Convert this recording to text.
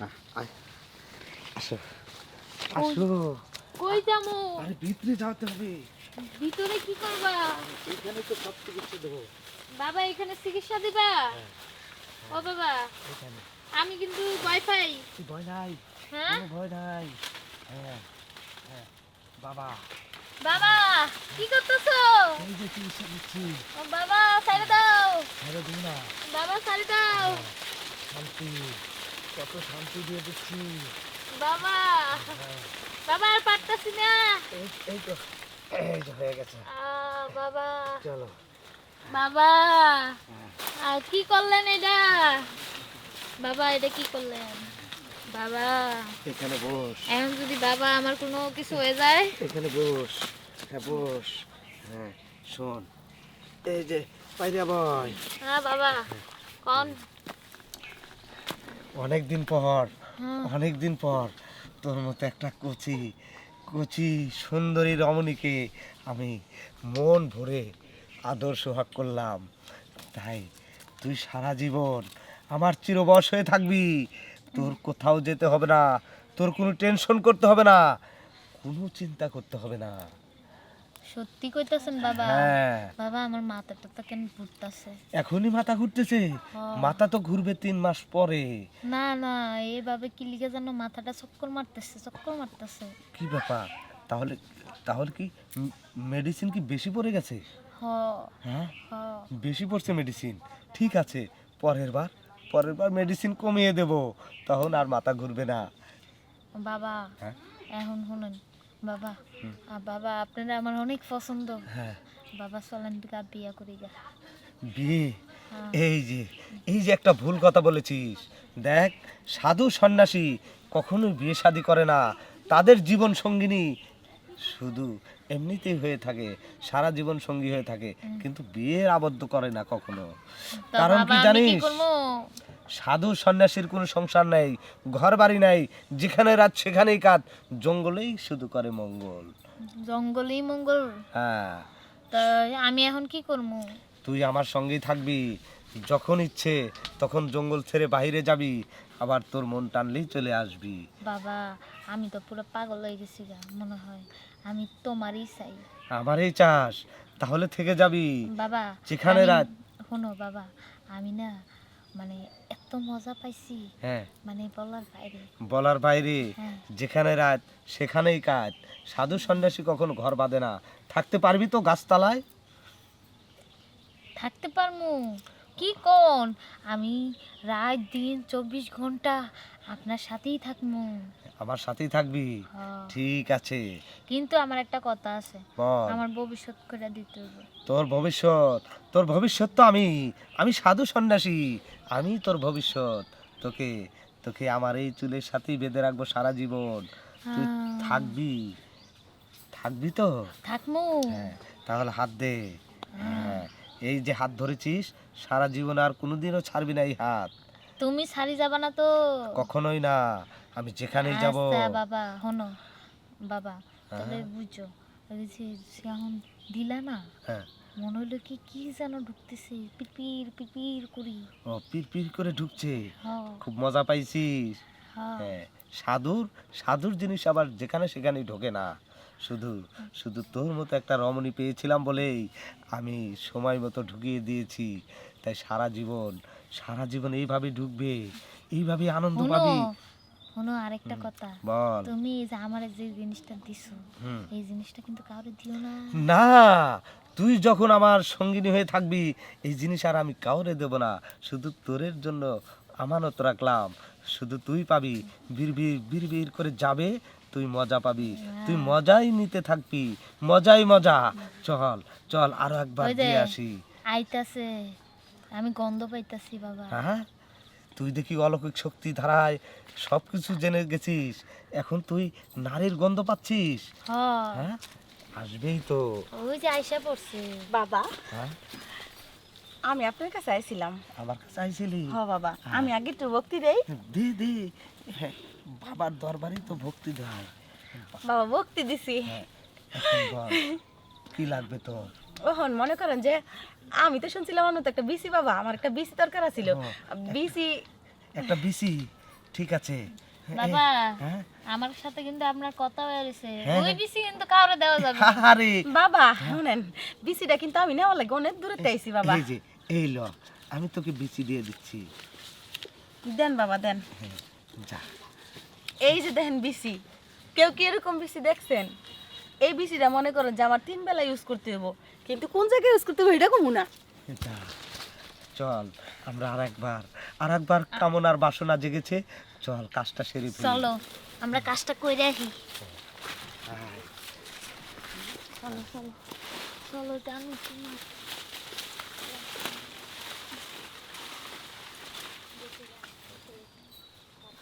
না আসো। আসো। কই যামু আরে ভিতরে যাওয়াতে হবে। ভিতরে কি করবা? এখানে তো সব চিকিৎসা দেবো। বাবা এখানে চিকিৎসা দিবা? ও বাবা আমি কিন্তু ওয়াইফাই তুই ভয় নাই। হ্যাঁ? ভয় নাই। হ্যাঁ হ্যাঁ। বাবা। বাবা কি করতেছো? এই যে চিকিৎসা দিচ্ছি। ও বাবা সাইডে দাও। দিন না। বাবা সাইডে দাও। শান্তি। কত শান্তি দিয়ে দিচ্ছি। বাবা হ্যাঁ। বাবা আর পারতাছি না। এই তো এই যে হয়ে গেছে। বাবা। চলো। বাবা আর কি করলেন এটা? বাবা এটা কি করলেন? বাবা এখানে বস। এখন যদি বাবা আমার কোনো কিছু হয়ে যায়? এখানে বস। হ্যাঁ বস। হ্যাঁ শোন। এই যে পাইরা বয় হ্যাঁ বাবা কোন। অনেক দিন পর অনেক দিন পর তোর মতো একটা কচি কচি সুন্দরী রমণীকে আমি মন ভরে আদর সোহাগ করলাম। তাই তুই সারা জীবন আমার চিরবশ হয়ে থাকবি। তোর কোথাও যেতে হবে না তোর কোনো টেনশন করতে হবে না কোনো চিন্তা করতে হবে না। সত্যি কইতাছেন বাবা? হ্যাঁ। বাবা আমার মাথাটা তো কেন ঘুরতাছে? এখনই মাথা ঘুরতেছে। মাথা তো ঘুরবে তিন মাস পরে। না না এইভাবে কি লিখে যেন মাথাটা চক্কর মারতেছে চক্কর মারতেছে। কি ব্যাপার? তাহলে তাহলে কি মেডিসিন কি বেশি পড়ে গেছে? হ্যাঁ? বেশি পড়ছে মেডিসিন? ঠিক আছে পরের বার পরের বার মেডিসিন কমিয়ে দেব। তখন আর মাথা ঘুরবে না। বাবা হ্যাঁ? এখন শুনুন বাবা। বাবা আপনারা আমার অনেক পছন্দ। হ্যাঁ। বাবা চলেন বিকা বিয়া করি গা বিয়ে? হ্যাঁ। এই যে এই যে একটা ভুল কথা বলেছিস। দেখ সাধু সন্ন্যাসী কখনোই বিয়ে শাদী করে না। তাদের জীবন সঙ্গিনী শুধু এমনিতেই হয়ে থাকে সারা জীবন সঙ্গী হয়ে থাকে কিন্তু বিয়ের আবদ্ধ করে না কখনো। কারণ কি জানিস? সাধু সন্ন্যাসীর কোনো সংসার নেই ঘর বাড়ি নাই যেখানে রাত সেখানেই কাজ জঙ্গলেই শুধু করে মঙ্গল। জঙ্গলেই মঙ্গল? হ্যাঁ। তা আমি এখন কি করব? তুই আমার সঙ্গেই থাকবি যখন ইচ্ছে তখন জঙ্গল ছেড়ে বাইরে যাবি আবার তোর মন টানলেই চলে আসবি। বাবা আমি তো পুরো পাগল হয়ে গেছি গা মনে হয়। আমি তোমারই চাই। আমারই চাস তাহলে থেকে যাবি। বাবা যেখানে রাত- শোনো বাবা আমি না মানে এত মজা পাইছি। হ্যাঁ। মানে বলার বাইরে। বলার বাইরে। হ্যাঁ। যেখানে রাত সেখানেই কাজ। সাধু সন্ন্যাসী কখনো ঘর বাঁধে না। থাকতে পারবি তো গাছতলায়? থাকতে পারমু। কি কোন? আমি রাত দিন চব্বিশ ঘণ্টা আপনার সাথেই থাকমু। আমার সাথেই থাকবি। হ্যাঁ। ঠিক আছে। কিন্তু আমার একটা কথা আছে। আমার ভবিষ্যৎ করে দিতে হবে। তোর ভবিষ্যৎ তোর ভবিষ্যৎ তো আমি আমি সাধু সন্ন্যাসী। আমি তোর ভবিষ্যৎ তোকে তোকে আমার এই চুলের সাথেই বেঁধে রাখব সারা জীবন। তুই হ্যাঁ। থাকবি থাকবি তো? থাকমু হ্যাঁ তাহলে হাত দে। এই যে হাত ধরেছিস সারা জীবন আর কোনোদিনও ছাড়বি না এই হাত। তুমি ছাড়ি যাবা না তো। কখনোই না। আমি যেখানেই যাব। আচ্ছা বাবা হনো বাবা তাহলে হ্যাঁ। সে এখন দিলা না হ্যাঁ। মনে হলো কি কি যেন ঢুকতেছে পিপির পিপির করি। ও পির পির করে ঢুকছে? হ খুব মজা পাইছিস। হ্যাঁ। সাধুর সাধুর জিনিস আবার যেখানে সেখানেই ঢোকে না। শুধু শুধু তোর মতো একটা রমণী পেয়েছিলাম বলেই আমি সময় মতো ঢুকিয়ে দিয়েছি। তাই সারা জীবন সারা জীবন এইভাবে ঢুকবে এইভাবে আনন্দ পাবি। শোনো আরেকটা কথা। তুমি এই যে আমার যে জিনিসটা দিছো এই জিনিসটা কিন্তু কাউরে দিও না। না তুই যখন আমার সঙ্গিনী হয়ে থাকবি এই জিনিস আর আমি কাউরে দেব না। শুধু তোরের জন্য আমানত রাখলাম। শুধু তুই পাবি বিড়বিড় বিড়বিড় করে যাবে তুই মজা পাবি। তুই মজাই নিতে থাকবি। মজাই মজা। চল চল আরও একবার দিয়ে আসি। আইতাছে আমি গন্ধ পাইতাছি বাবা। হ্যাঁ। তুই দেখি অলৌকিক শক্তি ধারায় সব কিছু জেনে গেছিস। এখন তুই নারীর গন্ধ পাচ্ছিস। হ্যাঁ? আসবেই তো। ওই যে আইসা পড়ছে। বাবা হ্যাঁ? আমি আপনার কাছে আইছিলাম। আমার কাছে আইছিলি? হ বাবা। আমি আগে একটু ভক্তি দেই। দে দে। হ্যাঁ, বাবার দরবারেই তো ভক্তি দেয়। বাবা ভক্তি দিছি। হ্যাঁ, কি লাগবে তোর? ওহন মনে করেন যে আমি তো শুনছিলাম অন্য তো একটা বিসি বাবা আমার একটা বিসি দরকার ছিল বিসি একটা বিসি ঠিক আছে। বাবা হ্যাঁ। আমার সাথে কিন্তু আপনার কথা হয়েছে। হ্যাঁ, ওই হ্যাঁ। বিসি কিন্তু কাউরে দেওয়া যাবে আরে বাবা শুনেন বিসিটা কিন্তু আমি নেওয়া লাগে অনেক দূরে আইছি বাবা। এই যে এই ল আমি তোকে বিচি দিয়ে দিচ্ছি। দেন বাবা দেন। হ্যাঁ যা। এই যে দেখেন বিসি কেউ কি এরকম বিসি দেখছেন? এই বিসিটা মনে করেন যে আমার তিন বেলা ইউজ করতে হব কিন্তু কোন জায়গায় ইউজ করতে হবে এটা কমু না। চল আমরা আর একবার আর একবার কামনার বাসনা জেগেছে। চল কাজটা সেরে ফেলি। চলো আমরা কাজটা করে রাখি চলো চলো চলো জানো তুমি